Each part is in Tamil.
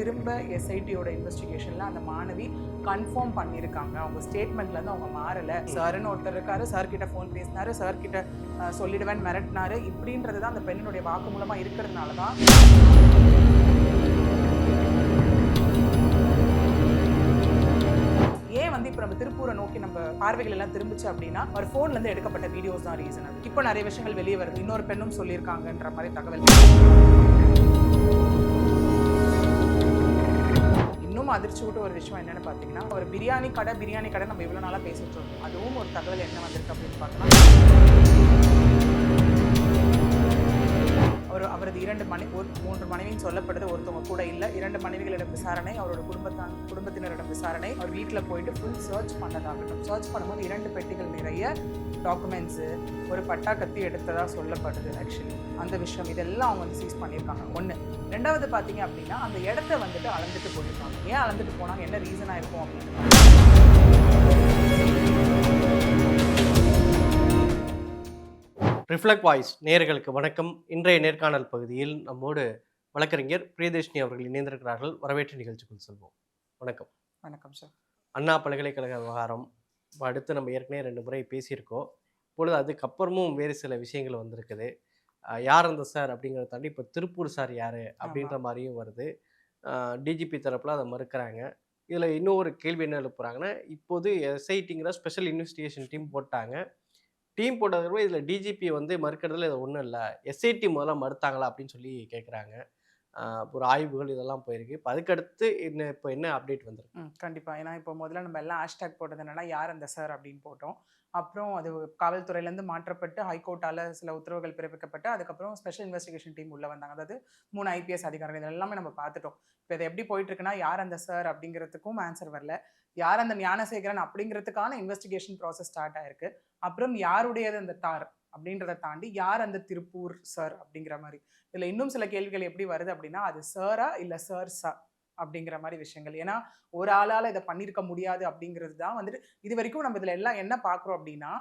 திரும்ப எஸ்ஐடியோட இன்வெஸ்டிகேஷனில் அந்த மாணவி கன்ஃபார்ம் பண்ணியிருக்காங்க. அவங்க ஸ்டேட்மெண்ட்லேருந்து அவங்க மாறலை. சார்னு ஒருத்தர் இருக்காரு சார் கிட்ட ஃபோன் பேசினாரு சார் கிட்ட அஹ், சொல்லிடுவேன் மிரட்டினாரு. இப்படின்றது தான் அந்த பெண்ணினுடைய வாக்கு மூலமாக இருக்கிறதுனால தான் ஏன் வந்து இப்போ நம்ம திருப்பூரை நோக்கி நம்ம பார்வைகள் எல்லாம் திரும்பிச்சு அப்படின்னா ஒரு ஃபோன்ல இருந்து எடுக்கப்பட்ட வீடியோஸ் தான் ரீசன் அது. இப்போ நிறைய விஷயங்கள் வெளியே வருது. இன்னொரு பெண்ணும் சொல்லியிருக்காங்கன்ற மாதிரி தகவல். இன்னும் அதிர்ச்சி விட்டு ஒரு விஷயம் என்னென்னு பார்த்தீங்கன்னா ஒரு பிரியாணி கடை பிரியாணி கடை நம்ம இவ்வளோ நாளாக பேசிட்டு இருக்கோம். அதுவும் ஒரு தகவல் என்ன வந்திருக்கு அப்படின்னு பார்த்தோம்னா அவர் அவரது இரண்டு மனை ஒரு மூன்று மனைவின்னு சொல்லப்படுது ஒருத்தவங்க கூட இல்லை. இரண்டு மனைவிகளிடம் விசாரணை அவரோட குடும்பத்தான் குடும்பத்தினரிடம் விசாரணை அவர் வீட்டில் போயிட்டு ஃபுல் சர்ச் பண்ணதாகட்டும். சர்ச் பண்ணும்போது இரண்டு பெட்டிகள் நிறைய டாக்குமெண்ட்ஸு ஒரு பட்டா கத்தி எடுத்ததாக சொல்லப்படுது ஆக்சுவலி அந்த விஷயம் இதெல்லாம் அவங்க வந்து சீஸ் பண்ணியிருக்காங்க. ஒன்று ரெண்டாவது பார்த்தீங்க அப்படின்னா அந்த இடத்த வந்துட்டு அளந்துட்டு போயிருக்காங்க. ஏன் அளந்துட்டு போனாங்க? என்ன ரீசனாக இருக்கும் அப்படின்னு. ரிஃப்ளெக்ட் வாய்ஸ் நேயர்களுக்கு வணக்கம். இன்றைய நேர்காணல் பகுதியில் நம்மோடு வழக்கறிஞர் பிரியதர்ஷினி அவர்கள் இணைந்திருக்கிறார்கள். வரவேற்று நிகழ்ச்சிக்குள் செல்வோம். வணக்கம். வணக்கம் சார் அண்ணா பல்கலைக்கழக விவகாரம். இப்ப அடுத்து நம்ம ஏற்கனவே ரெண்டு முறை பேசியிருக்கோம். இப்பொழுது அதுக்கப்புறமும் வேறு சில விஷயங்கள் வந்திருக்குது. யார் அந்த சார் அப்படிங்கிறத தாண்டி இப்போ திருப்பூர் சார் யார் அப்படின்ற மாதிரியும் வருது. டிஜிபி தரப்பில் அதை மறுக்கிறாங்க. இதில் இன்னொரு கேள்வி என்ன எழுப்புறாங்கன்னா இப்போது எஸ்ஐடிங்கிற ஸ்பெஷல் இன்வெஸ்டிகேஷன் டீம் போட்டாங்க. டீம் போட்டதுக்கு இதில் டிஜிபி வந்து மறுக்கிறதுல இது ஒன்றும் இல்லை. எஸ்ஐடி முதல்ல மறுத்தாங்களா அப்படின்னு சொல்லி கேட்குறாங்க ஒரு ஆய்வுகள் இதெல்லாம் போயிருக்கு. இப்போ அதுக்கடுத்து என்ன இப்போ என்ன அப்டேட் வந்திருக்கு? கண்டிப்பாக ஏன்னா இப்போ முதல்ல நம்ம எல்லாம் ஹேஷ்டேக் போட்டது என்னன்னா யார் அந்த சார் அப்படின்னு போட்டோம். அப்புறம் அது காவல்துறையிலேருந்து மாற்றப்பட்டு ஹைகோர்ட்டால் சில உத்தரவுகள் பிறப்பிக்கப்பட்டு அதுக்கப்புறம் ஸ்பெஷல் இன்வெஸ்டிகேஷன் டீம் உள்ளே வந்தாங்க. அதாவது மூணு ஐபிஎஸ் அதிகாரிகள். இது எல்லாமே நம்ம பார்த்துட்டோம். இப்போ இது எப்படி போயிட்டு இருக்குன்னா யார் அந்த சார் அப்படிங்கிறதுக்கும் ஆன்சர் வரல. யார் அந்த ஞானசேகரன் அப்படிங்கிறதுக்கான இன்வெஸ்டிகேஷன் ப்ராசஸ் ஸ்டார்ட் ஆயிருக்கு. அப்புறம் யாருடையது அந்த தார்? அப்படின்றத தாண்டி யார் அந்த திருப்பூர் சார் அப்படிங்கிற மாதிரி? இதில் இன்னும் சில கேள்விகள் எப்படி வருது அப்படின்னா அது சாரா இல்லை சார் சா அப்படிங்கிற மாதிரி விஷயங்கள். ஏன்னா ஒரு ஆளால் இதை பண்ணியிருக்க முடியாது அப்படிங்கிறது தான் வந்துட்டு இது வரைக்கும் நம்ம இதில் எல்லாம் என்ன பார்க்குறோம் அப்படின்னா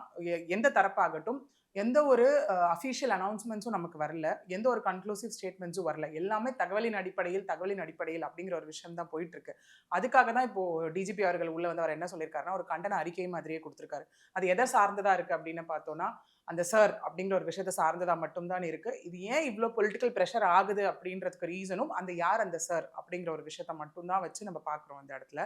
எந்த தரப்பாகட்டும் எந்த ஒரு அஃபிஷியல் அனௌன்ஸ்மெண்ட்ஸும் நமக்கு வரல. எந்த ஒரு கன்க்ளூசிவ் ஸ்டேட்மெண்ட்ஸும் வரல. எல்லாமே தகவலின் அடிப்படையில் தகவலின் அடிப்படையில் அப்படிங்கிற ஒரு விஷயம் தான் போயிட்டு இருக்கு அதுக்காக தான் இப்போ டிஜிபி அவர்கள் உள்ள வந்து அவர் என்ன சொல்லியிருக்காருன்னா ஒரு கண்டன அறிக்கை மாதிரியே கொடுத்துருக்காரு. அது எதை சார்ந்ததா இருக்கு அப்படின்னு பார்த்தோம்னா அந்த சார் அப்படிங்கிற ஒரு விஷயத்தை சார்ந்ததா மட்டும்தான் இருக்கு. இது ஏன் இவ்வளோ பொலிட்டிக்கல் ப்ரெஷர் ஆகுது அப்படின்றதுக்கு ரீசனும் அந்த யார் அந்த சார் அப்படிங்கிற ஒரு விஷயத்த மட்டும்தான் வச்சு நம்ம பார்க்குறோம் அந்த இடத்துல.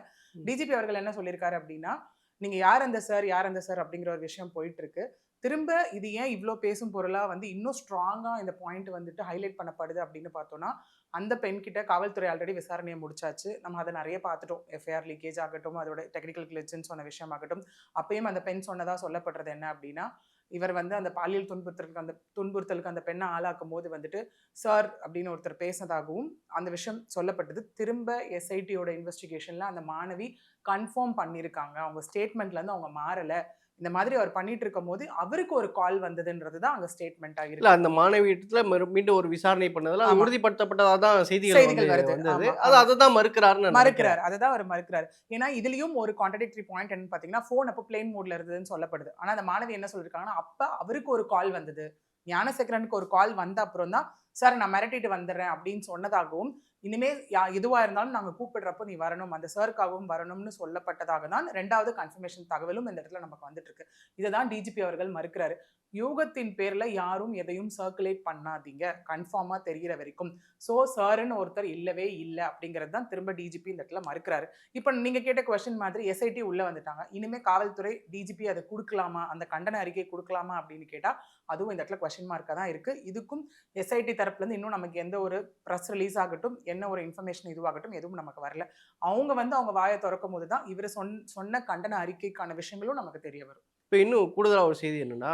டிஜிபி அவர்கள் என்ன சொல்லியிருக்காரு அப்படின்னா நீங்க யார் அந்த சார் யார் அந்த சார் அப்படிங்கிற ஒரு விஷயம் போயிட்டு இருக்கு திரும்ப இது ஏன் இவ்வளோ பேசும் பொருளாக வந்து இன்னும் ஸ்ட்ராங்காக இந்த பாயிண்ட் வந்துட்டு ஹைலைட் பண்ணப்படுது அப்படின்னு பார்த்தோன்னா அந்த பெண்கிட்ட காவல்துறை ஆல்ரெடி விசாரணையை முடிச்சாச்சு. நம்ம அதை நிறைய பார்த்துட்டோம். எஃப்ஐஆர் லீக்கேஜ் ஆகட்டும் அதோட டெக்னிக்கல் கிளிச்சுன்னு சொன்ன விஷயம் ஆகட்டும் அப்பயும் அந்த பெண் சொன்னதாக சொல்லப்படுறது என்ன அப்படின்னா இவர் வந்து அந்த பாலியல் துன்புறுத்தலுக்கு அந்த துன்புறுத்தலுக்கு அந்த பெண்ணை ஆளாக்கும் போது வந்துட்டு சார் அப்படின்னு ஒருத்தர் பேசினதாகவும் அந்த விஷயம் சொல்லப்பட்டது. திரும்ப எஸ்ஐடியோட இன்வெஸ்டிகேஷனில் அந்த மாணவி கன்ஃபார்ம் பண்ணியிருக்காங்க. அவங்க ஸ்டேட்மெண்ட்லேருந்து அவங்க மாறலை. இந்த மாதிரி அவர் பண்ணிட்டு இருக்கும் போது அவருக்கு ஒரு கால் வந்ததுன்றது தான் அங்கே ஸ்டேட்மெண்ட்டாக இல்ல இருக்கு. அந்த மாணவியத்துல மறு- மீண்டும் ஒரு விசாரணை பண்ணதுல. உறுதிப்படுத்தப்பட்டதா தான் செய்திகள் வருது. அது. அதை தான் மறுக்கிறாருன்னு நான் மறுக்கிறார். அதை தான் அவர் மறுக்கிறார். ஏன்னா இதுலயும் ஒரு கான்ட்ரடிக்டரி பாயிண்ட் என்னன்னு பார்த்தீங்கன்னா ஃபோன் அப்போ பிளேன் மோட்ல இருந்ததுன்னு சொல்லப்படுது. ஆனா அந்த மாணவி என்ன சொல்லியிருக்காங்கன்னா அப்ப அவருக்கு ஒரு கால் வந்தது. ஞானசேகரனுக்கு ஒரு கால் வந்த அப்புறம் தான் சார் நான் மிரட்டிட்டு வந்துடுறேன் அப்படின்னு சொன்னதாகவும் இனிமே யா எதுவா இருந்தாலும் நாங்க கூப்பிடுறப்போ நீ வரணும் அந்த சர்க்காகவும் வரணும்னு சொல்லப்பட்டதாக தான் ரெண்டாவது கன்ஃபர்மேஷன் தகவலும் இந்த இடத்துல நமக்கு வந்துட்டு இருக்கு. இதை தான் டிஜிபி அவர்கள் மறுக்கிறாரு. யூகத்தின் பேரில் யாரும் எதையும் சர்க்குலேட் பண்ணாதீங்க. கன்ஃபார்மாக தெரிகிற வரைக்கும். ஸோ சாருன்னு ஒருத்தர் இல்லவே இல்லை அப்படிங்கிறது தான் திரும்ப டிஜிபி இந்த இடத்துல மறுக்கிறாரு. இப்போ நீங்கள் கேட்ட கொஸ்டின் மாதிரி எஸ்ஐடி உள்ளே வந்துட்டாங்க. இனிமே காவல்துறை டிஜிபி அதை கொடுக்கலாமா? அந்த கண்டன அறிக்கை கொடுக்கலாமா அப்படின்னு கேட்டால் அதுவும் இந்த இடத்துல கொஸ்டின் மார்க்காக தான் இருக்குது இதுக்கும் எஸ்ஐடி தரப்புலேருந்து இன்னும் நமக்கு எந்த ஒரு ப்ரெஸ் ரிலீஸ் ஆகட்டும் என்ன ஒரு இன்ஃபர்மேஷன் இதுவாகட்டும் எதுவும் நமக்கு வரல. அவங்க வந்து அவங்க வாயை திறக்கும் போது தான் இவர் சொன் சொன்ன கண்டன அறிக்கைக்கான விஷயங்களும் நமக்கு தெரிய வரும். இப்போ இன்னும் கூடுதலா ஒரு செய்தி என்னன்னா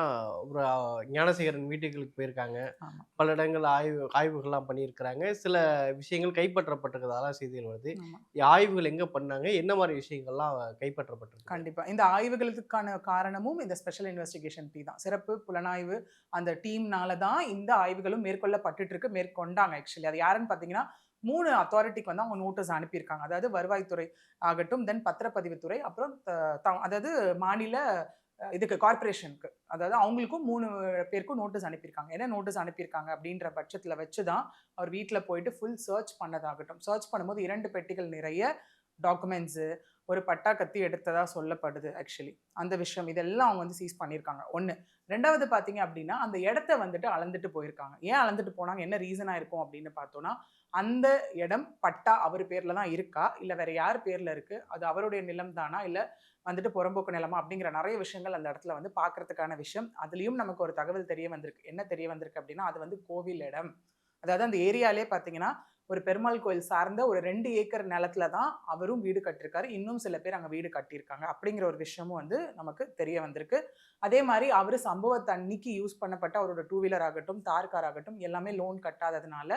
ஒரு ஞானசேகரன் வீட்டுகளுக்கு போயிருக்காங்க. பல இடங்கள் ஆய்வு ஆய்வுகள்லாம் பண்ணியிருக்கிறாங்க. சில விஷயங்கள் கைப்பற்றப்பட்டிருக்கிறதால செய்திகள் வருது. ஆய்வுகள் எங்க பண்ணாங்க? என்ன மாதிரி விஷயங்கள்லாம் கைப்பற்றப்பட்டிருக்கு? கண்டிப்பா. இந்த ஆய்வுகளுக்கான காரணமும் இந்த ஸ்பெஷல் இன்வெஸ்டிகேஷன் டீம் தான். சிறப்பு புலனாய்வு அந்த டீம்னால தான் இந்த ஆய்வுகளும் மேற்கொள்ளப்பட்டுட்டு இருக்கு மேற்கொண்டாங்க ஆக்சுவலி அது யாருன்னு பார்த்தீங்கன்னா மூணு அத்தாரிட்டிக்கு வந்து அவங்க நோட்டீஸ் அனுப்பியிருக்காங்க. அதாவது வருவாய்த்துறை ஆகட்டும் தென் பத்திரப்பதிவுத்துறை அப்புறம் அதாவது மாநில இதுக்கு கார்ப்பரேஷனுக்கு அதாவது அவங்களுக்கும் மூணு பேருக்கும் நோட்டீஸ் அனுப்பியிருக்காங்க. என்ன நோட்டீஸ் அனுப்பியிருக்காங்க அப்படின்ற பட்சத்தில் வச்சு தான் அவர் வீட்டில் போயிட்டு ஃபுல் சர்ச் பண்ணதாகட்டும். சர்ச் பண்ணும்போது இரண்டு பெட்டிகள் நிறைய டாக்குமெண்ட்ஸு ஒரு பட்டா கத்தி எடுத்ததாக சொல்லப்படுது ஆக்சுவலி அந்த விஷயம் இதெல்லாம் அவங்க வந்து சீஸ் பண்ணியிருக்காங்க. ஒன்று ரெண்டாவது பார்த்தீங்க அப்படின்னா அந்த இடத்த வந்துட்டு அளந்துட்டு போயிருக்காங்க. ஏன் அளந்துட்டு போனாங்க? என்ன ரீசனாக இருக்கும் அப்படின்னு பார்த்தோன்னா அந்த இடம் பட்டா அவர் பேரில் தான் இருக்கா? இல்லை வேற யார் பேரில் இருக்குது அது அவருடைய நிலம் தானா இல்லை வந்துட்டு புறம்போக்கு நிலமா அப்படிங்கிற நிறைய விஷயங்கள் அந்த இடத்துல வந்து பார்க்கறதுக்கான விஷயம். அதுலேயும் நமக்கு ஒரு தகவல் தெரிய வந்திருக்கு. என்ன தெரிய வந்திருக்கு அப்படின்னா அது வந்து கோவில் இடம். அதாவது அந்த ஏரியாலே பார்த்தீங்கன்னா ஒரு பெருமாள் கோயில் சார்ந்த ஒரு ரெண்டு ஏக்கர் நிலத்துல தான் அவரும் வீடு கட்டியிருக்காரு இன்னும் சில பேர் அங்கே வீடு கட்டியிருக்காங்க. அப்படிங்கிற ஒரு விஷயமும் வந்து நமக்கு தெரிய வந்திருக்கு. அதே மாதிரி அவர் சம்பவத்தை அன்னைக்கு யூஸ் பண்ணப்பட்ட அவரோட டூ வீலர் ஆகட்டும் தார் கார் ஆகட்டும் எல்லாமே லோன் கட்டாததுனால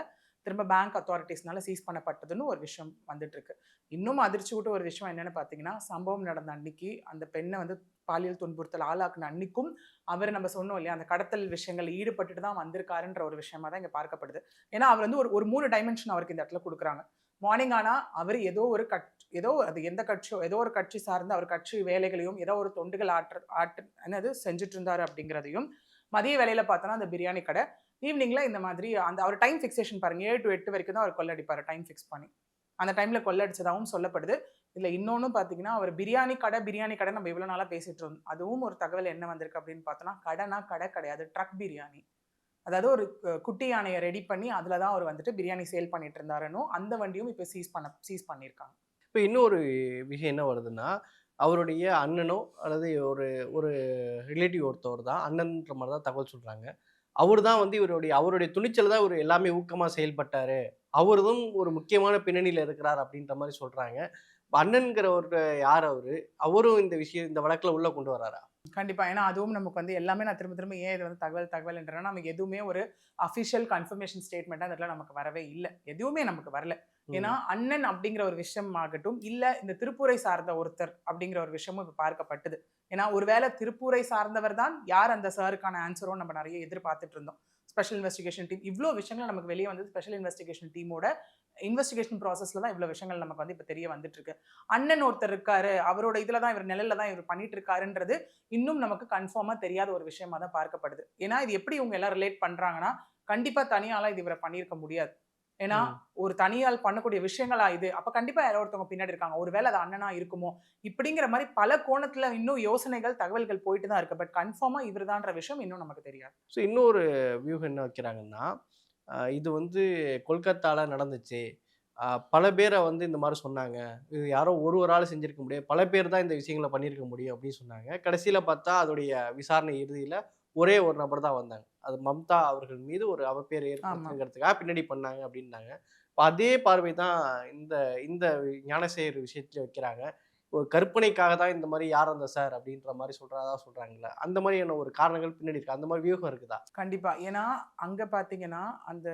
திரும்ப பேங்க் அத்தாரிட்டிஸ்னால சீஸ் பண்ணப்பட்டதுன்னு ஒரு விஷயம் வந்துட்டு இருக்கு இன்னும் அதிர்ச்சி விட்டு ஒரு விஷயம் என்னன்னு பார்த்தீங்கன்னா சம்பவம் நடந்த அன்னைக்கு அந்த பெண்ணை வந்து பாலியல் துன்புறுத்தல் ஆளாக்குன அன்னைக்கும் அவர் நம்ம சொன்னோம் இல்லையா அந்த கடத்தல் விஷயங்கள் ஈடுபட்டுட்டு தான் வந்திருக்காருன்ற ஒரு விஷயமா தான் இங்கே பார்க்கப்படுது. ஏன்னா அவர் வந்து ஒரு ஒரு மூணு டைமென்ஷன் அவருக்கு இந்த இடத்துல கொடுக்குறாங்க. மார்னிங் ஆனால் அவர் ஏதோ ஒரு கட் ஏதோ அது எந்த கட்சியோ ஏதோ ஒரு கட்சி சார்ந்த அவர் கட்சி வேலைகளையும் ஏதோ ஒரு தொண்டுகள் ஆற்ற ஆற்று என்னது செஞ்சுட்டு இருந்தாரு அப்படிங்கிறதையும் மதிய வேலையில பார்த்தோன்னா அந்த பிரியாணி கடை ஈவினிங்கில் இந்த மாதிரி அந்த அவர் டைம் ஃபிக்ஸேஷன் பாருங்கள் ஏழு டு எட்டு வரைக்கும் தான் அவர் கொள்ளடிப்பார் டைம் ஃபிக்ஸ் பண்ணி. அந்த டைமில் கொள்ளடிச்சதாகவும் சொல்லப்படுது. இதில் இன்னொன்று பார்த்தீங்கன்னா அவர் பிரியாணி கடை பிரியாணி கடை நம்ம இவ்வளோ நாளாக பேசிகிட்டு இருந்தோம். அதுவும் ஒரு தகவல் என்ன வந்திருக்கு அப்படின்னு பார்த்தோன்னா கடைனா கடை கிடையாது ட்ரக் பிரியாணி. அதாவது ஒரு குட்டி யானையை ரெடி பண்ணி அதில் தான் அவர் வந்துட்டு பிரியாணி சேல் பண்ணிட்டு இருந்தாருன்னு அந்த வண்டியும் இப்போ சீஸ் பண்ண சீஸ் பண்ணியிருக்காங்க. இப்போ இன்னொரு விஷயம் என்ன வருதுன்னா அவருடைய அண்ணனோ அல்லது ஒரு ஒரு ரிலேட்டிவ் ஒருத்தவர் தான் அண்ணன்ற மாதிரி தான் தகவல் சொல்கிறாங்க அவர் தான் வந்து இவருடைய அவருடைய துணிச்சல் தான் இவர் எல்லாமே ஊக்கமாக செயல்பட்டார். அவர்தான் ஒரு முக்கியமான பின்னணியில் இருக்கிறார் அப்படின்ற மாதிரி சொல்கிறாங்க அண்ணன்கிறவர் யார் அவர்? அவரும் இந்த விஷயம் இந்த வழக்கில் உள்ளே கொண்டு வராரா? கண்டிப்பாக ஏன்னா அதுவும் நமக்கு வந்து எல்லாமே நான் திரும்ப திரும்ப ஏன் இது வந்து தகவல் தகவல் என்றனா நமக்கு எதுவுமே ஒரு அஃபிஷியல் கன்ஃபர்மேஷன் ஸ்டேட்மெண்ட் அந்த நமக்கு வரவே இல்லை. எதுவுமே நமக்கு வரல. ஏன்னா அண்ணன் அப்படிங்கிற ஒரு விஷயம் ஆகட்டும் இல்ல இந்த திருப்பூரை சார்ந்த ஒருத்தர் அப்படிங்கிற ஒரு விஷயமும் இப்ப பார்க்கப்பட்டது. ஏன்னா ஒருவேளை திருப்பூரை சார்ந்தவர் தான் யார் அந்த சாருக்கான ஆன்சரும் நம்ம நிறைய எதிர்பார்த்துட்டு இருந்தோம். ஸ்பெஷல் இன்வெஸ்டிகேஷன் டீம் இவ்வளோ விஷயங்கள் நமக்கு வெளியே வந்து ஸ்பெஷல் இன்வெஸ்டிகேஷன் டீமோட இன்வெஸ்டிகேஷன் ப்ராசஸ்ல தான் இவ்வளோ விஷயங்கள் நமக்கு வந்து இப்போ தெரிய வந்துட்டு இருக்கு அண்ணன் ஒருத்தர் இருக்காரு அவரோட இதுல தான் இவர் நிலையில தான் இவர் பண்ணிட்டு இருக்காருன்றது இன்னும் நமக்கு கன்ஃபார்மா தெரியாத ஒரு விஷயமா தான் பார்க்கப்படுது. ஏன்னா இது எப்படி இவங்க எல்லாம் ரிலேட் பண்றாங்கன்னா கண்டிப்பா தனியாலாம் இது இவரை பண்ணியிருக்க முடியாது. ஏன்னா. ஒரு தனியால் பண்ணக்கூடிய விஷயங்களா இது? அப்ப கண்டிப்பா யாரோ ஒருத்தவங்க பின்னாடி இருக்காங்க. ஒருவேளை அது அண்ணனா இருக்குமோ? இப்படிங்கிற மாதிரி பல கோணத்துல இன்னும் யோசனைகள் தகவல்கள் போயிட்டு தான் இருக்கு. பட் கன்ஃபார்மா இவர்தான்ற விஷயம் இன்னும் நமக்கு தெரியாது. ஸோ இன்னொரு வியூகம் என்ன வைக்கிறாங்கன்னா இது வந்து கொல்கத்தால நடந்துச்சு. பல பேரை வந்து இந்த மாதிரி சொன்னாங்க. இது யாரோ ஒரு ஒரு ஆள் செஞ்சிருக்க முடியாது. பல பேர் தான் இந்த விஷயங்களை பண்ணியிருக்க முடியும் அப்படின்னு சொன்னாங்க. கடைசியில் பார்த்தா அதோடைய விசாரணை இறுதியில் ஒரே ஒரு நபர் தான் வந்தாங்க. அது மம்தா அவர்கள் மீது ஒரு அவப்பேர் ஏற்படுத்துங்கிறதுக்காக பின்னாடி பண்ணாங்க அப்படின்னாங்க. இப்போ அதே பார்வை தான் இந்த இந்த ஞானசேகர் விஷயத்துல வைக்கிறாங்க. ஒரு கற்பனைக்காக தான் இந்த மாதிரி யார் அந்த சார் அப்படின்ற மாதிரி சொல்றதா சொல்றாங்கல்ல? அந்த மாதிரியான ஒரு காரணங்கள் பின்னாடி இருக்கு. அந்த மாதிரி வியூகம் இருக்குதா? கண்டிப்பா. ஏன்னா அங்க பாத்தீங்கன்னா அந்த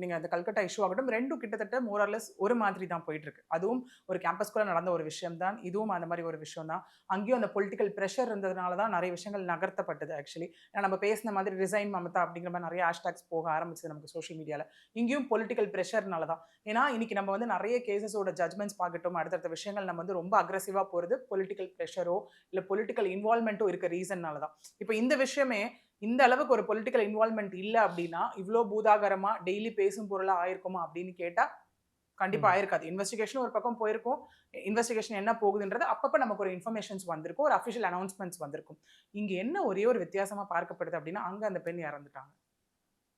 நீங்க அந்த கல்கட்டா இஷ்யூ ஆகட்டும் ரெண்டும் கிட்டத்தட்ட மோரர்லெஸ் ஒரு மாதிரி தான் போயிட்டு இருக்கு அதுவும் ஒரு கேம்பஸ்குள்ள நடந்த ஒரு விஷயம் தான் இதுவும் அந்த மாதிரி ஒரு விஷயம் தான் அங்கேயும் அந்த பொலிட்டிக்கல் ப்ரெஷர் இருந்ததுனால தான் நிறைய விஷயங்கள் நகர்த்தப்பட்டது ஆக்சுவலி நம்ம பேசின மாதிரி ரிசைன் மமதா அப்படிங்கிற மாதிரி நிறைய ஹேஷ்டாக்ஸ் போக ஆரம்பிச்சது நமக்கு சோஷியல் மீடியால இங்கேயும் பொலிட்டிக்கல் ப்ரெஷர்னால தான். ஏன்னா இன்னைக்கு நம்ம வந்து நிறைய கேசஸோட ஜட்மெண்ட்ஸ் பார்க்கட்டும் அடுத்தடுத்த விஷயங்கள் நம்ம வந்து ரொம்ப அக்ரெசிவா போறது பொலிட்டிக்கல் ப்ரெஷரோ இல்ல பொலிட்டிக்கல் இன்வால்மெண்ட்டோ இருக்க ரீசன்னால தான் இப்போ இந்த விஷயமே இந்த அளவுக்கு ஒரு பொலிட்டிக்கல் இன்வால்மெண்ட் இல்லை அப்படின்னா இவ்வளோ பூதாகரமா டெய்லி பேசும் பொருளா ஆயிருக்குமா அப்படின்னு கேட்டா கண்டிப்பா ம். ஆயிருக்காது. இன்வெஸ்டிகேஷன் ஒரு பக்கம் போயிருக்கும். இன்வெஸ்டிகேஷன் என்ன போகுதுன்றது அப்பப்ப நமக்கு ஒரு இன்ஃபர்மேஷன்ஸ் வந்திருக்கும். ஒரு அஃபிஷியல் அனௌன்ஸ்மெண்ட்ஸ் வந்திருக்கும். இங்க என்ன ஒரே ஒரு வித்தியாசமா பார்க்கப்படுது அப்படின்னா அங்க அந்த பெண் இறந்துட்டாங்க.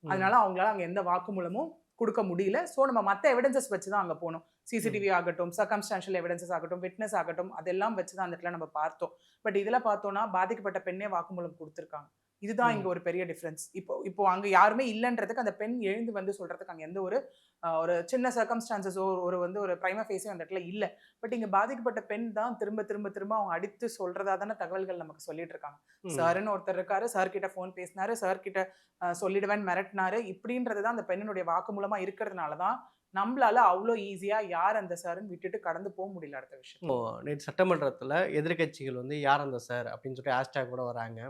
அதனால அவங்களால அங்க எந்த வாக்குமூலமும் கொடுக்க முடியல. ஸோ நம்ம மற்ற எவிடன்சஸ் வச்சு தான் அங்கே போகணும். சிசிடிவி ஆகட்டும் சர்க்கம்ஸ்டான்ஷியல் எவிடன்சஸ் ஆகட்டும் விட்னஸ் ஆகட்டும் அதெல்லாம் வச்சு தான் அந்த இடத்துல நம்ம பார்த்தோம். பட் இதில் பார்த்தோம்னா பாதிக்கப்பட்ட பெண்ணே வாக்குமூலம் கொடுத்துருக்காங்க. இதுதான். இங்க ஒரு பெரிய டிஃப்ரென்ஸ் இப்போ இப்போ அங்க யாருமே இல்லைன்றதுக்கு அந்த பெண் எழுந்து வந்து சொல்றதுக்கு அங்க எந்த ஒரு ஒரு சின்ன சர்க்கம்ஸ்டான்சஸோ ஒரு வந்து ஒரு பிரைம ஃபேஸோ அந்த இடத்துல இல்ல. பட் இங்க பாதிக்கப்பட்ட பெண் தான் திரும்ப திரும்ப திரும்ப அவங்க அடித்து சொல்றதா தானே தகவல்கள் நமக்கு சொல்லிட்டு இருக்காங்க. சாருன்னு ஒருத்தர் இருக்காரு சார் கிட்ட ஃபோன் பேசினாரு சார் கிட்ட சொல்லிடுவேன் மிரட்டினாரு. இப்படின்றது தான் அந்த பெண்ணினுடைய வாக்கு மூலமா இருக்கிறதுனால தான் நம்மளால அவ்வளோ ஈஸியா யார் அந்த சாருன்னு விட்டுட்டு கடந்து போக முடியல அடுத்த விஷயம் நேற்று சட்டமன்றத்தில் எதிர்க்கட்சிகள் வந்து யார் அந்த சார் அப்படின்னு சொல்லிட்டு ஹேஷ்டாக் கூட வராங்க.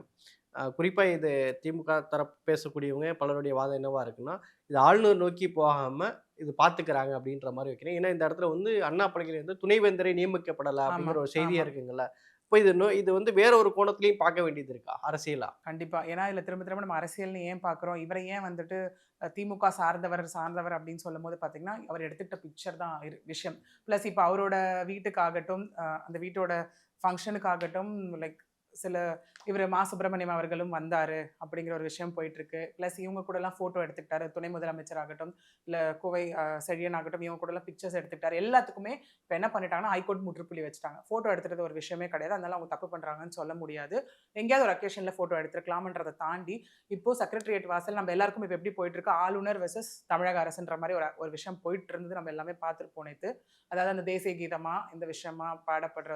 குறிப்பாக இது திமுக தரப்பு பேசக்கூடியவங்க பலருடைய வாதம் என்னவா இருக்குன்னா இது ஆளுநர் நோக்கி போகாமல் இது பார்த்துக்கிறாங்க அப்படின்ற மாதிரி வைக்கிறேன். ஏன்னா இந்த இடத்துல வந்து அண்ணா பல்கலை வந்து துணைவேந்தரை நியமிக்கப்படலை அப்படிங்கிற ஒரு செய்தியாக ஆமா. இருக்குங்கல்ல இப்போ இது இது வந்து வேற ஒரு கோணத்துலயும் பார்க்க வேண்டியது இருக்கா அரசியலா? கண்டிப்பா. ஏன்னா இதுல திரும்ப திரும்ப நம்ம அரசியல்னு ஏன் பார்க்குறோம் இவரை ஏன் வந்துட்டு திமுக சார்ந்தவர் சார்ந்தவர் அப்படின்னு சொல்லும் போது பார்த்தீங்கன்னா அவர் எடுத்துக்கிட்ட பிக்சர் தான் விஷயம். ப்ளஸ் இப்போ அவரோட வீட்டுக்காகட்டும் அந்த வீட்டோட ஃபங்க்ஷனுக்காகட்டும் லைக் சில இவர் மா சுப்பிரமணியம் அவர்களும் வந்தார் அப்படிங்கிற ஒரு விஷயம் போயிட்டுருக்கு. ப்ளஸ் இவங்க கூடலாம் ஃபோட்டோ எடுத்துக்கிட்டார். எடுத்துக்கிட்டாரு துணை முதலமைச்சர் ஆகட்டும் இல்லை கோவை செழியன் ஆகட்டும் இவங்க கூடலாம் பிக்சர்ஸ் எடுத்துக்கிட்டாரு. எல்லாத்துக்குமே இப்போ என்ன பண்ணிட்டாங்கன்னா ஹைகோர்ட் முற்றுப்புள்ளி வச்சுட்டாங்க. ஃபோட்டோ எடுத்துறது ஒரு விஷயமே கிடையாது. அதனால அவங்க தப்பு பண்ணுறாங்கன்னு சொல்ல முடியாது. எங்கேயாவது ஒரு அக்கேஷனில் ஃபோட்டோ எடுத்துருக்கலாம்ன்றதை தாண்டி இப்போ செக்ரட்டரியேட் வாசல் நம்ம எல்லாருக்கும் இப்போ எப்படி போயிட்டுருக்கு? ஆளுநர் வெர்சஸ் தமிழக அரசுன்ற மாதிரி ஒரு ஒரு விஷயம் போயிட்டு இருந்தது நம்ம எல்லாமே பார்த்துட்டு போனேத்து. அதாவது அந்த தேசிய கீதமாக இந்த விஷயமா பாடப்படுற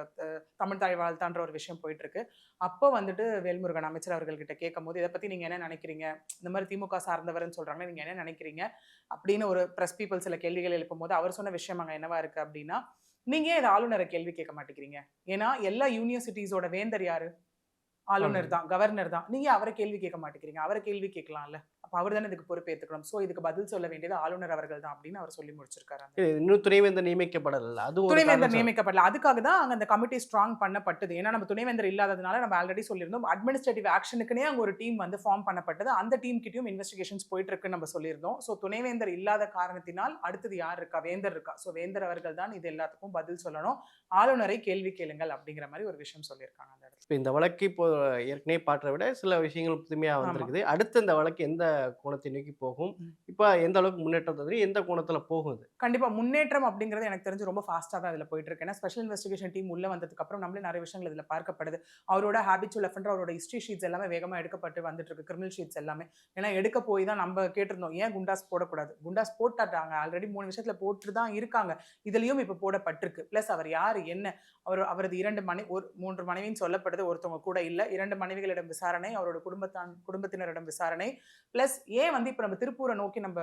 தமிழ் தாய் வாழ்த்தான்ற ஒரு விஷயம் போயிட்டுருக்கு. அப்போ வந்துட்டு வேல்முருகன் அமைச்சர் அவர்கள்கிட்ட கேட்கும் போது இதை பத்தி நீங்க என்ன நினைக்கிறீங்க? இந்த மாதிரி திமுக சார்ந்தவர்னு சொல்றாங்க நீங்க என்ன நினைக்கிறீங்க? அப்படின்னு ஒரு பிரஸ் பீப்புள் சில கேள்விகள் எழுப்பும் போது அவர் சொன்ன விஷயம் அங்க என்னவா இருக்கு அப்படின்னா நீங்க ஏன் இதை ஆளுநரை கேள்வி கேட்க மாட்டேங்கிறீங்க? ஏன்னா எல்லா யூனிவர்சிட்டிஸோட வேந்தர் யாரு? ஆளுநர் தான் கவர்னர் தான். நீங்க அவரை கேள்வி கேட்க மாட்டேங்கிறீங்க? அவரை கேள்வி கேட்கலாம்ல. அப்ப அவர் தானே இதுக்கு பொறுப்பேற்றுக்கணும் சோ இதுக்கு பதில் சொல்ல வேண்டியது ஆளுநர் அவர்கள் தான் அப்படின்னு அவர் சொல்லி முடிச்சிருக்காரு இன்னும் துணைவேந்தர் நியமிக்கப்படல. அது துணைவேந்தர் நியமிக்கப்படல. அதுக்காக தான் அங்க அந்த கமிட்டி ஸ்ட்ராங் பண்ணப்பட்டது. ஏன்னா நம்ம துணைவேந்தர் இல்லாததுனால நம்ம ஆல்ரெடி சொல்லியிருந்தோம். அட்மினிஸ்ட்ரேட்டிவ் ஆக்ஷனுக்குனே அங்க ஒரு டீம் வந்து ஃபார்ம் பண்ணப்பட்டது. அந்த டீம் கிட்டயும் இன்வெஸ்டிகேஷன்ஸ் போயிட்டு இருக்குன்னு நம்ம சொல்லியிருந்தோம். ஸோ துணைவேந்தர் இல்லாத காரணத்தினால் அடுத்தது யார் இருக்கா? வேந்தர் இருக்கா? ஸோ வேந்தர் அவர்கள் தான் இது எல்லாத்துக்கும் பதில் சொல்லணும். ஆளுநரை கேள்வி கேளுங்கள் அப்படிங்கிற மாதிரி ஒரு விஷயம் சொல்லியிருக்காங்க அந்த இடத்துல. இப்போ இந்த வழக்கு இப்போ ஏற்கனவே பாட்டை விட சில விஷயங்கள் புதுமையாக. வந்திருக்குது. அடுத்து இந்த வழக்கு எந்த கோணத்தை நோக்கி போகும். இப்போ எந்த அளவுக்கு முன்னேற்றம் தந்து எந்த கோணத்துல போகும் இது கண்டிப்பா முன்னேற்றம் அப்படிங்கிறது எனக்கு தெரிஞ்சு ரொம்ப ஃபாஸ்ட்டாக தான் இதில் போயிட்டு இருக்கு. ஏன்னா ஸ்பெஷல் இன்வெஸ்டிகேஷன் டீம் உள்ள வந்ததுக்கு அப்புறம் நம்மளே நிறைய விஷயங்கள் இதில் பார்க்கப்படுது. அவரோட ஹேபிச்சுவல் எஃபென்ட் அவரோட ஹிஸ்ட்ரி ஷீட்ஸ் எல்லாமே வேகமாக எடுக்கப்பட்டு வந்துட்டு இருக்கு. கிரிமினல் ஷீட்ஸ் எல்லாமே. ஏன்னா எடுக்க போய் தான் நம்ம கேட்டிருந்தோம். ஏன் குண்டாஸ் போடக்கூடாது? குண்டாஸ் போட்டாட்டாங்க. ஆல்ரெடி மூணு விஷயத்துல போட்டு தான் இருக்காங்க. இதுலயும் இப்போ போடப்பட்டிருக்கு. ப்ளஸ் அவர் யார்? என்ன? அவர் அவரது இரண்டு மனை ஒரு மூன்று மனைவின்னு சொல்லப்படுது. ஒருத்தவங்க கூட இல்லை. இரண்டு மனைவிகளிடம் விசாரணை அவரோட குடும்பத்தான் குடும்பத்தினரிடம் விசாரணை. ப்ளஸ் ஏன் வந்து இப்போ நம்ம திருப்பூரை நோக்கி நம்ம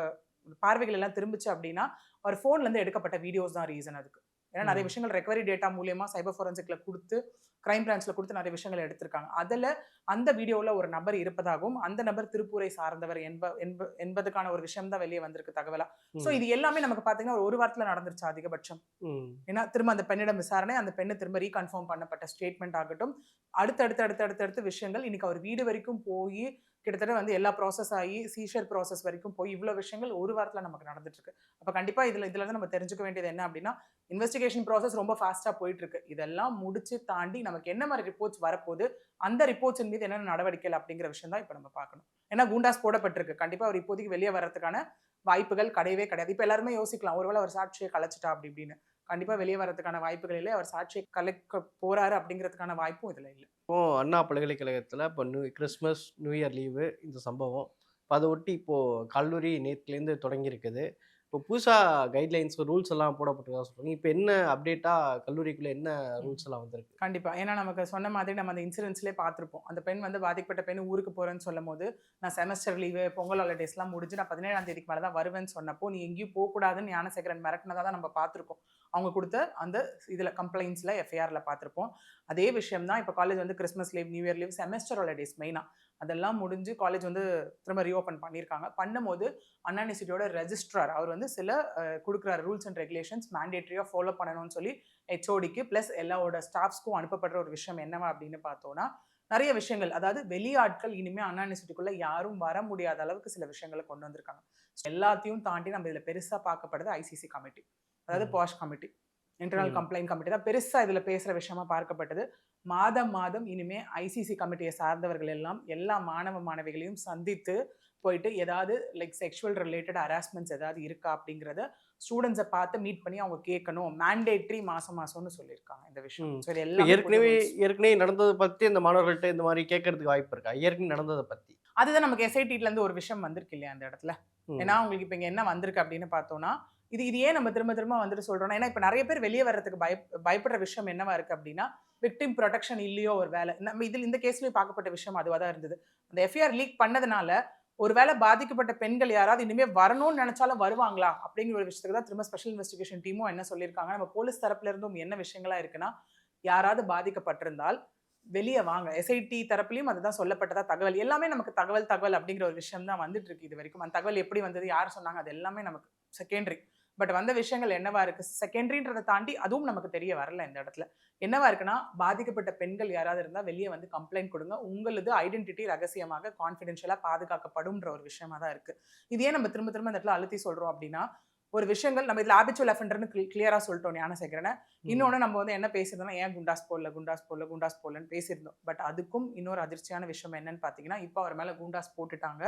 பார்வைகள் எல்லாம் திரும்பிச்சு அப்படின்னா அவர் ஃபோன்ல இருந்து எடுக்கப்பட்ட வீடியோஸ் தான் ரீசன் அதுக்கு ஏன்னா நிறைய. விஷயங்கள் ரெக்கவரி டேட்டா மூலியமா சைபர் ஃபோரன்சிக்ல கொடுத்து கிரைம் பிரான்ச்ல கொடுத்து நிறைய விஷயங்கள் எடுத்திருக்காங்க அதுல அந்த வீடியோல ஒரு நபர் இருப்பதாகவும் அந்த நபர் திருப்பூரை சார்ந்தவர் என்ப என்ப என்பதுக்கான ஒரு விஷயம் தான் வெளியே வந்திருக்கு தகவலா சோ ம். இது எல்லாமே நமக்கு பாத்தீங்கன்னா ஒரு ஒரு வாரத்துல நடந்துருச்சு அதிகபட்சம். ஏன்னா திரும்ப அந்த பெண்ணிடம் விசாரணை அந்த பெண்ணு திரும்ப ரீகன்ஃபார்ம் பண்ணப்பட்ட ஸ்டேட்மெண்ட் ஆகட்டும் அடுத்தடுத்து அடுத்து அடுத்தடுத்து விஷயங்கள் இன்னைக்கு அவர் வீடு வரைக்கும் போய் கிட்டத்தட்ட வந்து எல்லா ப்ராசஸ் ஆகி சீஷர் ப்ராசஸ் வரைக்கும் போய் இவ்வளோ விஷயங்கள் ஒரு வாரத்தில் நமக்கு நடந்துட்டுருக்கு. அப்போ கண்டிப்பாக இதில் இதில் நம்ம தெரிஞ்சுக்க வேண்டியது என்ன அப்படின்னா இன்வெஸ்டிகேஷன் ப்ராசஸ் ரொம்ப ஃபாஸ்ட்டாக போயிட்டுருக்கு. இதெல்லாம் முடிச்சு தாண்டி நமக்கு என்ன மாதிரி ரிப்போர்ட்ஸ் வரப்போகுது அந்த ரிப்போர்ட்ஸின் மீது என்னென்ன நடவடிக்கைகள் அப்படிங்கிற விஷயம் தான் இப்போ நம்ம பார்க்கணும். ஏன்னா குண்டாஸ் போடப்பட்டிருக்கு. கண்டிப்பாக அவர் இப்போதைக்கு வெளியே வர்றதுக்கான வாய்ப்புகள் கிடையவே கிடையாது. இப்போ எல்லாருமே யோசிக்கலாம் ஒருவேளை அவர் சாட்சியை கலைச்சிட்டா அப்படி இப்படின்னு. கண்டிப்பா வெளியே வரதுக்கான வாய்ப்புகள் இல்லை. அவர் சாட்சியை கலைக்க போறாரு அப்படிங்கிறதுக்கான வாய்ப்பும் இதுல இல்லை. இப்போ அண்ணா பல்கலைக்கழகத்தில் இப்போ new Christmas new year leave இந்த சம்பவம். இப்போ அதை ஒட்டி இப்போது கல்லூரி நேற்றுலேருந்து தொடங்கியிருக்குது. இப்போ புதுசாக கைட்லைன்ஸ் ரூல்ஸ் எல்லாம் போடப்பட்டிருக்கா சொல்கிறாங்க இப்போ என்ன அப்டேட்டாக கல்லூரிக்குள்ளே என்ன ரூல்ஸ் எல்லாம் வந்திருக்கு? கண்டிப்பாக ஏன்னா நமக்கு சொன்ன மாதிரி நம்ம அந்த இன்சூரன்ஸ்லேயே பார்த்துருப்போம். அந்த பெண் வந்து பாதிக்கப்பட்ட பெண் ஊருக்கு போகிறேன்னு சொல்லும் போது நான் செமஸ்டர் லீவு பொங்கல் ஹாலிடேஸ்லாம் முடிஞ்சு நான் பதினேழாம் தேதிக்கு மேலே தான் வருவேன்னு சொன்னப்போ நீ எங்கேயும் போகக்கூடாதுன்னு ஞானசேகரன் மிரட்டினதாக தான் நம்ம பார்த்துருக்கோம். அவங்க கொடுத்த அந்த இதில் கம்ப்ளைண்ட்ஸில் எஃப்ஐஆரில் பார்த்துருப்போம். அதே விஷயம் தான் இப்போ காலேஜ் வந்து Christmas leave new year leave semester holidays மெயினாக அதெல்லாம் முடிஞ்சு காலேஜ் வந்து திரும்ப ரீஓப்பன் பண்ணியிருக்காங்க பண்ணும்போது அண்ணா யூனிவர்சிட்டியோட ரெஜிஸ்ட்ரார் அவர் வந்து சில கொடுக்குறாரு ரூல்ஸ் அண்ட் ரெகுலேஷன்ஸ் மேண்டேட்டரியாக ஃபாலோ பண்ணணும்னு சொல்லி ஹெச்ஓடிக்கு ப்ளஸ் எல்லாரோட ஸ்டாஃப்ஸ்க்கும் அனுப்பப்படுற ஒரு விஷயம் என்னவா அப்படின்னு பார்த்தோம்னா நிறைய விஷயங்கள். அதாவது வெளியாட்கள் இனிமே அண்ணா யூனிவர்சிட்டிக்குள்ள யாரும் வர முடியாத அளவுக்கு சில விஷயங்களை கொண்டு வந்திருக்காங்க. எல்லாத்தையும் தாண்டி நம்ம இதுல பெருசா பார்க்கப்படுது ஐசிசி கமிட்டி அதாவது. POSH committee internal. Complaint committee தான் பெருசா இதுல பேசுற விஷயமா பார்க்கப்பட்டது. மாதம் மாதம் இனிமே ஐசிசி கமிட்டியை சார்ந்தவர்கள் எல்லாம் எல்லா மாணவ மாணவிகளையும் சந்தித்து போயிட்டு ஏதாவது லைக் செக்ஷுவல் ரிலேட்டட் ஹராஸ்மெண்ட்ஸ் ஏதாவது இருக்கா அப்படிங்கிறத ஸ்டூடெண்ட்ஸை பார்த்து மீட் பண்ணி அவங்க கேட்கணும். மேண்டேட்ரி மாசம் மாசம்னு சொல்லியிருக்காங்க இந்த விஷயம். இப்போ எல்லாம் ஏற்கனவே ஏற்கனவே நடந்ததை பற்றி இந்த மாணவர்கள்ட்ட இந்த மாதிரி கேட்கறதுக்கு வாய்ப்பு இருக்கா? ஏற்கனவே நடந்ததை பற்றி அதுதான் நமக்கு எஸ்ஐடில இருந்து ஒரு விஷயம் வந்திருக்கு இல்லையா அந்த இடத்துல? ஏன்னா உங்களுக்கு இப்போ இங்க என்ன வந்திருக்கு அப்படின்னு பார்த்தோம்னா இது இது ஏன் நம்ம திரும்ப திரும்ப வந்துட்டு சொல்கிறோம் ஏன்னா இப்போ நிறைய பேர் வெளியே வர்றதுக்கு பய பயப்படுற விஷயம் என்னவா இருக்குது அப்படின்னா விக்டிம் ப்ரொடெக்ஷன் இல்லையோ ஒரு வேலை. நம்ம இதில் இந்த கேஸ்லேயும் பார்க்கப்பட்ட விஷயம் அதுவாக தான் இருந்தது. அந்த எஃப்ஐஆர் லீக் பண்ணதுனால ஒருவேளை பாதிக்கப்பட்ட பெண்கள் யாராவது இனிமேல் வரணும்னு நினச்சாலும் வருவாங்களா? அப்படிங்கிற ஒரு விஷயத்துக்கு தான் திரும்ப ஸ்பெஷல் இன்வெஸ்டிகேஷன் டீமும் என்ன சொல்லியிருக்காங்க? நம்ம போலீஸ் தரப்புல இருந்தும் என்ன விஷயங்களாக இருக்குன்னா யாராவது பாதிக்கப்பட்டிருந்தால் வெளியே வாங்க. எஸ்ஐடி தரப்புலையும் அதுதான் சொல்லப்பட்டதா தகவல். எல்லாமே நமக்கு தகவல் தகவல் அப்படிங்கிற ஒரு விஷயம் தான் வந்துட்டு இருக்கு இது வரைக்கும். அந்த தகவல் எப்படி வந்தது யார் சொன்னாங்க அது எல்லாமே நமக்கு செகண்டரி பட் வந்த விஷயங்கள் என்னவா இருக்கு? செகண்டரின்றதை தாண்டி அதுவும் நமக்கு தெரிய வரல இந்த இடத்துல. என்னவா இருக்குன்னா பாதிக்கப்பட்ட பெண்கள் யாராவது இருந்தால் வெளியே வந்து கம்ப்ளைண்ட் கொடுங்க. உங்களது ஐடென்டிட்டி ரகசியமாக கான்ஃபிடென்ஷியலாக பாதுகாக்கப்படும்ன்ற ஒரு விஷயமா தான் இருக்கு. இதே நம்ம திரும்ப திரும்ப இந்த இடத்துல அழுத்தி சொல்றோம் அப்படின்னா ஒரு விஷயங்கள் நம்ம இதில் ஆபிச்சுவல் அஃபெண்டர்னு கிளியராக சொல்லிட்டோம் ஞானசேகரனை. இன்னொன்று நம்ம வந்து என்ன பேசியிருந்தோம்னா ஏன் குண்டாஸ் போடல குண்டாஸ் போடல குண்டாஸ் போடலன்னு பேசியிருந்தோம். பட் அதுக்கும் இன்னொரு அதிர்ச்சியான விஷயம் என்னன்னு பார்த்தீங்கன்னா இப்போ அவர் மேலே குண்டாஸ் போட்டுட்டாங்க.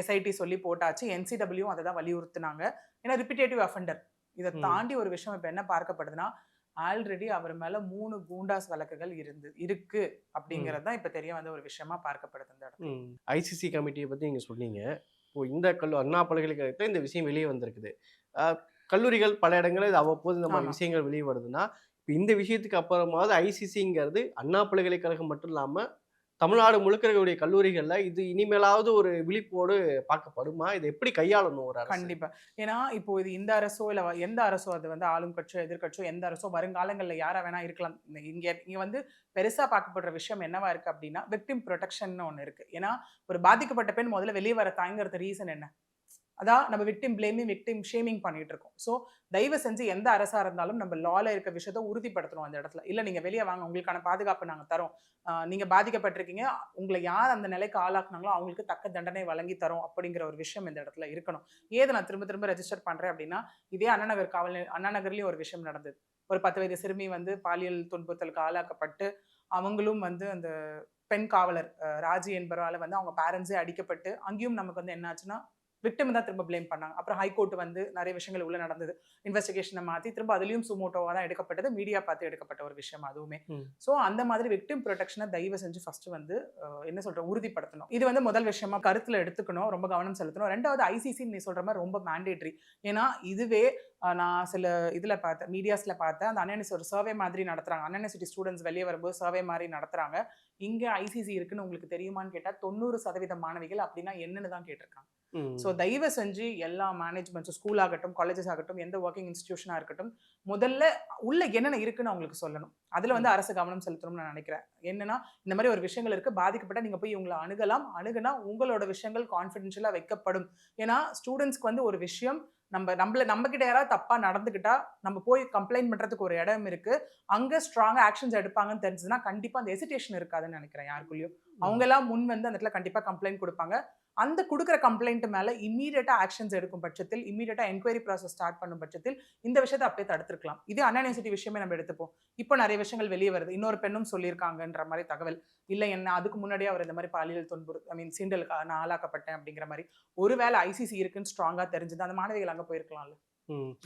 எஸ்ஐடி சொல்லி போட்டாச்சு. என்சிடபிள்யூ அதை தான் வலியுறுத்தினாங்க. ஏன்னா ரிப்பிட்டேட்டிவ் அஃபெண்டர் இதை. தாண்டி ஒரு விஷயம் இப்போ என்ன பார்க்கப்படுதுன்னா ஆல்ரெடி அவர் மேல மூணு கூண்டாஸ் வழக்குகள் இருந்து இருக்கு அப்படிங்கிறது தான் இப்போ தெரிய வந்த ஒரு விஷயமா பார்க்கப்படுது இந்த இடத்துல. ஐசிசி கமிட்டியை பற்றி நீங்கள் சொன்னீங்க. இப்போ இந்த கல்லு அண்ணா பல்கலைக்கழகத்தில் இந்த விஷயம் வெளியே வந்திருக்குது. கல்லூரிகள் பல இடங்களில் இது அவ்வப்போது இந்த மாதிரி. விஷயங்கள் வெளியே வருதுன்னா இப்போ இந்த விஷயத்துக்கு அப்புறமாவது ஐசிசிங்கிறது அண்ணா பல்கலைக்கழகம் மட்டும் இல்லாமல் தமிழ்நாடு முழுக்க இருக்கக்கூடிய கல்லூரிகளில் இது இனிமேலாவது ஒரு விழிப்போடு பார்க்கப்படுமா? இதை எப்படி கையாளணும் ஒரு கண்டிப்பாக கண்டிப்பா. ஏன்னா இப்போ இது இந்த அரசோ இல்ல எந்த அரசோ அது வந்து ஆளும் கட்சியோ எதிர்கட்சோ எந்த அரசோ வருங்காலங்களில் யாரா வேணா இருக்கலாம். இங்கே இங்க இங்க வந்து பெருசா பார்க்கப்படுற விஷயம் என்னவா இருக்கு அப்படின்னா விக்டிம் ப்ரொடெக்ஷன் ஒன்று இருக்கு. ஏன்னா ஒரு பாதிக்கப்பட்ட பெண் முதல்ல வெளியே வர தாங்கிறது ரீசன் என்ன? அதான் நம்ம விக்டிம் பிளேமிங் விக்டிம் ஷேமிங் பண்ணிட்டு இருக்கோம் ஸோ தயவு செஞ்சு எந்த அரசா இருந்தாலும் நம்ம லால இருக்க விஷயத்த உறுதிப்படுத்தணும் அந்த இடத்துல. இல்லை நீங்க வெளியே வாங்க உங்களுக்கான பாதுகாப்பு நாங்கள் தரோம். நீங்க பாதிக்கப்பட்டிருக்கீங்க உங்களை யார் அந்த நிலைக்கு ஆளாக்குனாங்களோ அவங்களுக்கு தக்க தண்டனை வழங்கி தரோம் அப்படிங்கிற ஒரு விஷயம் இந்த இடத்துல இருக்கணும். ஏதை நான் திரும்ப திரும்ப ரெஜிஸ்டர் பண்றேன் அப்படின்னா இதே அண்ணாநகர் காவல் நிலைய- அண்ணா நகர்லயும் ஒரு விஷயம் நடந்தது. ஒரு பத்து வயது சிறுமி வந்து பாலியல் துன்புறுத்தலுக்கு ஆளாக்கப்பட்டு அவங்களும் வந்து அந்த பெண் காவலர் ராஜி என்பவரால் வந்து அவங்க பேரண்ட்ஸே அடிக்கப்பட்டு அங்கேயும் நமக்கு வந்து என்னாச்சுன்னா விக்டிம் தான் திரும்ப ப்ளேம் பண்ணாங்க. அப்புறம் ஹைகோர்ட் வந்து நிறைய விஷயங்கள் உள்ள நடந்தது. இன்வெஸ்டிகேஷனை மாத்தி திரும்ப அதுலயும் சுமோட்டோவா தான் எடுக்கப்பட்டது. மீடியா பார்த்து எடுக்கப்பட்ட ஒரு விஷயம் அதுவுமே. ஸோ அந்த மாதிரி விக்டிம் ப்ரொடெக்ஷனை தயவு செஞ்சு ஃபர்ஸ்ட் வந்து என்ன சொல்ற உறுதிப்படுத்தணும். இது வந்து முதல் விஷயமா கருத்துல எடுத்துக்கணும். ரொம்ப கவனம் செலுத்தணும். ரெண்டாவது ஐசிசி நீ சொல்ற மாதிரி ரொம்ப மேண்டேட்ரி ஏன்னா இதுவே நான் சில இதுல பார்த்தேன் மீடியாஸ்ல பார்த்தேன். அந்த அன்யூனிவர்சிட்டி ஒரு சர்வே மாதிரி நடத்துறாங்க. அன்யூனிவர்சிட்டி ஸ்டூடெண்ட்ஸ் வெளியே வரும்போது சர்வே மாதிரி நடத்துறாங்க. இங்க ஐசிசி இருக்குன்னு உங்களுக்கு தெரியுமான்னு கேட்டா தொண்ணூறு சதவீத மாணவிகள் அப்படின்னா என்னன்னு தான் கேட்டிருக்காங்க. ஸோ தயவு செஞ்சு எல்லா மேனேஜ்மெண்ட்ஸும் ஸ்கூல் ஆகட்டும் காலேஜஸ் ஆகட்டும் எந்த ஒர்க்கிங் இன்ஸ்டிடியூஷனாக இருக்கட்டும் முதல்ல உள்ள என்னென்ன இருக்குன்னு அவங்களுக்கு சொல்லணும். அதில் வந்து அரசு கவனம் செலுத்தணும்னு நான் நினைக்கிறேன். என்னன்னா இந்த மாதிரி ஒரு விஷயங்கள் இருக்கு பாதிக்கப்பட்ட நீங்க போய் இவங்களை அணுகலாம். அணுகுனா உங்களோட விஷயங்கள் கான்ஃபிடென்ஷியலாக வைக்கப்படும். ஏன்னா ஸ்டூடெண்ட்ஸ்க்கு வந்து ஒரு விஷயம் நம்ம நம்மள நம்ம கிட்ட யாராவது தப்பா நடந்துக்கிட்டா நம்ம போய் கம்ப்ளைண்ட் பண்றதுக்கு ஒரு இடம் இருக்கு. அங்க ஸ்ட்ராங்கா ஆக்ஷன்ஸ் எடுப்பாங்கன்னு தெரிஞ்சதுன்னா கண்டிப்பா அந்த எசிடேஷன் இருக்காதுன்னு நினைக்கிறேன் யாருக்குள்ளயும். அவங்க எல்லாம் முன் வந்து அந்த இடத்துல கண்டிப்பா கம்ப்ளைண்ட் கொடுப்பாங்க. அந்த கொடுக்குற கம்ப்ளைண்ட் மேல இம்மீடியட்டா ஆக்ஷன்ஸ் எடுக்கும் பட்சத்தில் இம்மீடியட்டா என்கொயரி ப்ராசஸ் ஸ்டார்ட் பண்ணும் பட்சத்தில் இந்த விஷயத்தை அப்படியே தடுத்துருக்கலாம். இதே அண்ணா யூனிவர்சிட்டி விஷயமே நம்ம எடுத்துப்போம். இப்போ நிறைய விஷயங்கள் வெளியே வருது. இன்னொரு பெண்ணும் சொல்லியிருக்காங்கன்ற மாதிரி தகவல். இல்லை என்ன அதுக்கு முன்னாடியே அவர் இந்த மாதிரி பாலியல் துன்புறு ஐ மீன் சீண்டலுக்கு நான் ஆளாக்கப்பட்டேன் அப்படிங்கிற மாதிரி. ஒருவேளை ஐசிசி இருக்குன்னு ஸ்ட்ராங்கா தெரிஞ்சது அந்த மாணவிகள் அங்க போயிருக்கலாம்ல.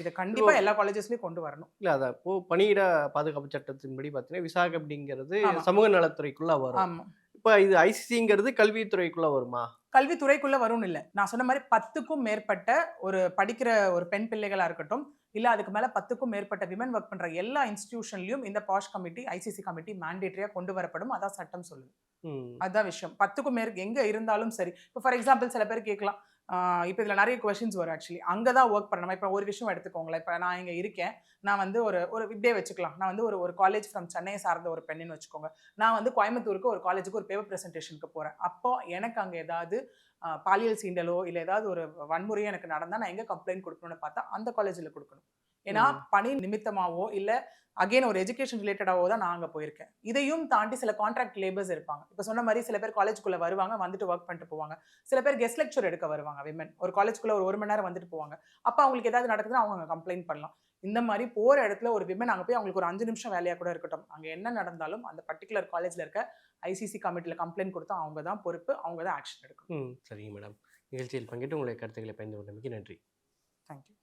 இதை கண்டிப்பா எல்லா காலேஜஸ்லயும் கொண்டு வரணும். இல்ல அத இப்போ பணியிட பாதுகாப்பு சட்டத்தின்படி பார்த்தீங்கன்னா விசாக அப்படிங்கிறது. சமூக நலத்துறைக்குள்ள வரும். ஆமா. இப்போ இது ஐசிசிங்கிறது கல்வித்துறைக்குள்ள வருமா? கல்வித்துறைக்குள்ள வரும்னு இல்லை. நான் சொன்ன மாதிரி பத்துக்கும் மேற்பட்ட ஒரு படிக்கிற ஒரு பெண் பிள்ளைகளா இருக்கட்டும் இல்ல அதுக்கு மேல பத்துக்கும் மேற்பட்ட விமன் ஒர்க் பண்ற எல்லா இன்ஸ்டிடியூஷன்லயும் இந்த பாஷ் கமிட்டி ஐசிசி கமிட்டி மேண்டேட்டரியா கொண்டு வரப்படும். அதான் சட்டம் சொல்லுது. ம். அதான் விஷயம். பத்துக்கும் மேற்கு எங்க இருந்தாலும் சரி. இப்போ ஃபார் எக்ஸாம்பிள் சில பேர் கேட்கலாம் இப்போ இதில் நிறைய கொஷின்ஸ் வரும் ஆக்சுவலி அங்கே தான் ஒர்க் பண்ணணும். இப்போ ஒரு விஷயம் எடுத்துக்கோங்களேன். இப்போ நான் இங்கே இருக்கேன். நான் வந்து ஒரு ஒரு இப்படியே வச்சுக்கலாம். நான் வந்து ஒரு ஒரு காலேஜ் ஃப்ரம் சென்னையை சார்ந்த ஒரு பெண்ணுன்னு வச்சுக்கோங்க. நான் வந்து கோயம்புத்தூருக்கு ஒரு காலேஜுக்கு ஒரு பேப்பர் ப்ரெசன்டேஷனுக்கு போகிறேன் அப்போ எனக்கு அங்கே ஏதாவது பாலியல் சீண்டலோ இல்லை ஏதாவது ஒரு வன்முறையோ எனக்கு நடந்தால் நான் எங்கே கம்ப்ளைண்ட் கொடுக்கணும்னு பார்த்தா அந்த காலேஜில் கொடுக்கணும். ஏன்னா. பணி நிமித்தமாவோ இல்ல அகைன் ஒரு எஜுகேஷன் ரிலேட்டடாவோ தான் நான் அங்கே போயிருக்கேன். இதையும் தாண்டி சில கான்ட்ராக்ட் லேபர்ஸ் இருப்பாங்க. இப்போ சொன்ன மாதிரி சில பேர் காலேஜ்குள்ள வருவாங்க வந்துட்டு ஒர்க் பண்ணிட்டு போவாங்க. சில பேர் கெஸ்ட் லெக்சர் எடுக்க வருவாங்க விமன் ஒரு காலேஜ்குள்ள ஒரு ஒரு மணி நேரம் வந்துட்டு போவாங்க. அப்போ அவங்களுக்கு ஏதாவது நடக்குதுன்னா அவங்க கம்ப்ளைண்ட் பண்ணலாம். இந்த மாதிரி போற இடத்துல ஒரு விமன் அங்கே போய் அவங்களுக்கு ஒரு அஞ்சு நிமிஷம் வேலையா கூட இருக்கட்டும். அங்கே என்ன நடந்தாலும் அந்த பர்டிகுலர் காலேஜ்ல இருக்க ஐசிசி கமிட்டியில் கம்ப்ளைண்ட் கொடுத்தா அவங்க தான் பொறுப்பு அவங்க தான் ஆக்ஷன் எடுக்கணும். ம் சரிங்க மேடம் நிகழ்ச்சியில் பங்கிட்டு உங்களுடைய கருத்துக்களை பயந்து கொண்டமைக்கு நன்றி. தேங்க்யூ